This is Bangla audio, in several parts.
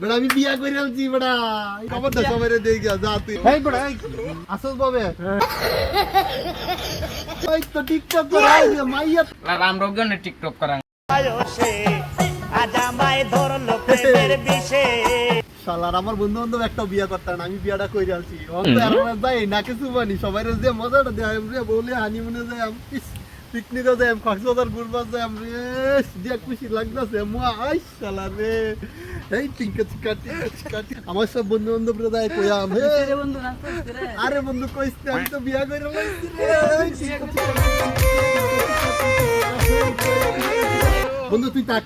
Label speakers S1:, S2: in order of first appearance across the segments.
S1: বেড়া আমি বিয়া করে বেড়া। সবাই গিয়া যা তুই। বেড়া আসল বাবে। ওই তো টিকটক করে মাইয়া।
S2: রাম রোগনে টিকটক করাং।
S3: আজ আমায় ধরলো প্রেমের বিষে
S1: শালার আমার বন্ধু বান্ধব একটা বিয়া করতাম আমি বিয়াটা করে আনছি। যাই না কিছু বানি সবাই যে মজাটা দেয় বলে হানিমুনে যাই পিকনিকে যাই কক্সবাজার ঘুরবার যাই রে। দিয়া খুশি লাগতেছে মা আই শালা রে। এই টিঙ্কা চিকা টিঙ্কা আমার সব বন্ধু বান্ধব রে যাই কইয়াম হে আরে বন্ধু কইস না, আমি তো বিয়া করে লাইছি রে। বন্ধু তুই তাক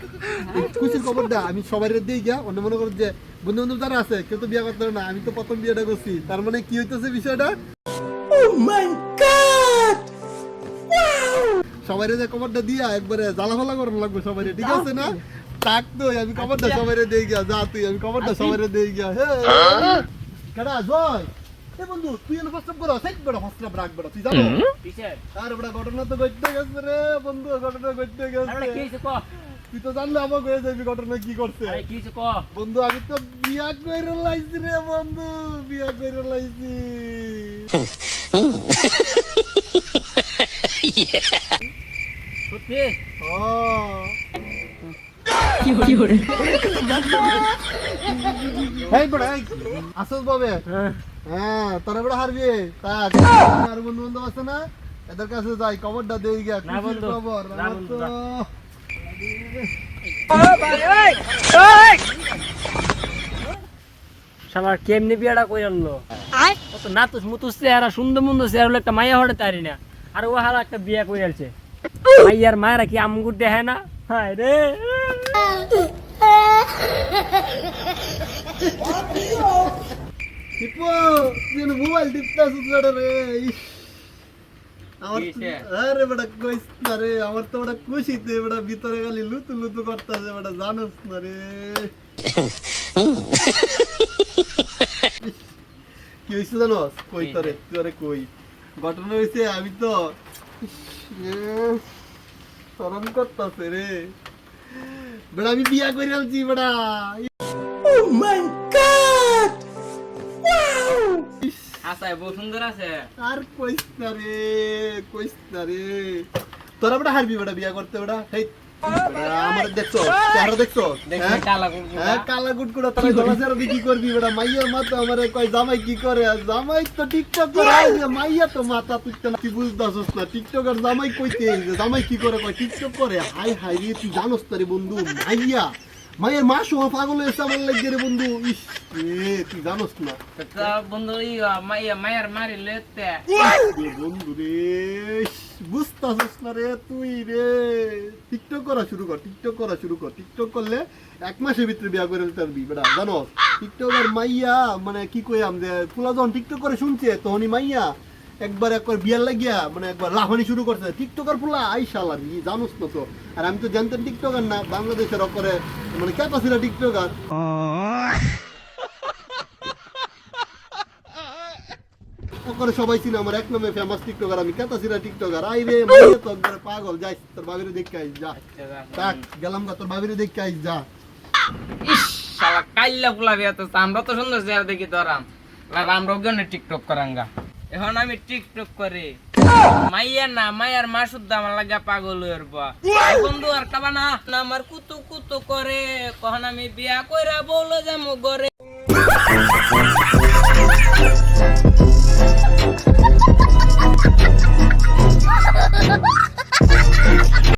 S1: খুশির খবরটা আমি সবাই দিয়ে গিয়া। অন্য মনে করো যে বন্ধু বান্ধব যারা আছে কেউ তো বিয়া করতে পারে না। আমি তো প্রথম বিয়েটা করছি। তার মানে কি হইতেছে বিষয়টা? সবাই যে খবরটা দিয়া একবারে জ্বালাফালা করানো লাগবে সবাই ঠিক আছে না? তাক তো আমি খবরটা সবাই দিয়ে গিয়া যা তুই আমি খবরটা সবাই দিয়ে গিয়া হে। কেডা জয়। এ বন্ধু তুই এনে প্রস্তাব করো সেট বড় প্রস্তাব রাখ বড় তুই জানো? আর বড় ঘটনা তো ঘটতে গেছে রে বন্ধু ঘটনা ঘটতে গেছে। তুই তো জানলে আমাকে হয়ে যাবি ঘটনা কি করছে। বন্ধু আমি তো বিয়া করে লাইছি রে বন্ধু বিয়া করে লাইছি। আসল হ্যাঁ তোরা বড় হারবি। আর বন্ধু বন্ধু আছে না? এদের কাছে যাই খবরটা গিয়া খবর
S2: শালার কেমনি বিয়াটা কই আনলো? কত নাতুস মুতুস চেহারা সুন্দর মুন্দর চেহারা হলো একটা মায়া হড়ে তারি না। আর ও হালা একটা বিয়া কই আলছে মাইয়ার মায়েরা কি আমগুর দেখে না? হায় রে।
S1: টিপো তুই মোবাইল টিপতা সুতরাটা রে ইস। আমার তো-
S2: কিসে?
S1: আরে বেটা কইস না রে আমার তো বেটা খুশিতে বেটা ভিতরে খালি লুতু লুতু করতেছে বেটা জানোস না রে। কি হয়েছে জানোস? কই তোরে তোরে কই? ঘটনা হয়েছে আমি তো ইস, করতেছে রে। বেটা আমি বিয়া করে বডা। মাই ইস,
S2: আচ্ছা বহু সুন্দর আছে?
S1: আর কইস না রে কইস না রে। তোরা বেটা হারবি বেটা বিয়া করতে বেটা হেই দেখছ? চেহারা দেখছ?
S2: দেখি
S1: হ্যাঁ?
S2: কালা
S1: হ্যাঁ কালা করে তোরা গলা চেহারা কি করবি বেটা। মাইয়ার মাথা আমার কয় জামাই কি করে? জামাই তো টিকটক করে। মাইয়া তো মাথা তুই তুই বুঝতাছস না? টিকটক আর জামাই কইতে জামাই কি করে কয় টিকটক করে। হাই হাই রে তুই জানোস তো রে বন্ধু মাইয়া। মায়ের মা সহ পাগল হয়েছে আমার লাগে রে বন্ধু। ইস তুই জানোস না।
S2: বন্ধু মাইয়া মায়ের মারি লেতে
S1: বন্ধু রে বুঝতাছিস না রে, তুই রে। টিকটক করা শুরু কর টিকটক করা শুরু কর। টিকটক করলে এক মাসের ভিতরে বিয়া করে পারবি। বেটা, জানো টিকটকের মাইয়া মানে কি কইয়াম যে ফুলা যখন টিকটক করে শুনছে, তখনই মাইয়া একবার একবার বিয়ার লাগিয়া মানে একবার লাফানি শুরু করছে। টিকটকার ফুলা আইসালা জানোস না তো। আর আমি তো জানতাম টিকটকার না, বাংলাদেশের করে মানে ক্যাপাসিটা টিকটকার করে সবাই ছিল আমার এক নামে ফেমাস টিকটকার আমি কেতা ছিল টিকটকার আই রে মাইয়া তো একবারে পাগল যাই তোর বাবিরে দেখে আইস যা। তাক গেলাম গা তোর বাবিরে দেখে আইস যা।
S2: ইস শালা কাইল্লা ফুলা বিয়া তো আমরা তো সুন্দর চেহারা দেখি তোরাম রাম রোগনে টিকটক করাঙ্গা এখন আমি টিকটক করি। মাইয়া না মাইয়ার মা শুদ্ধ আমার লাগা পাগল হইর বা বন্ধু আর কাবা না না আমার কুতু কুতু করে। কখন আমি বিয়া কইরা বলো যামু গরে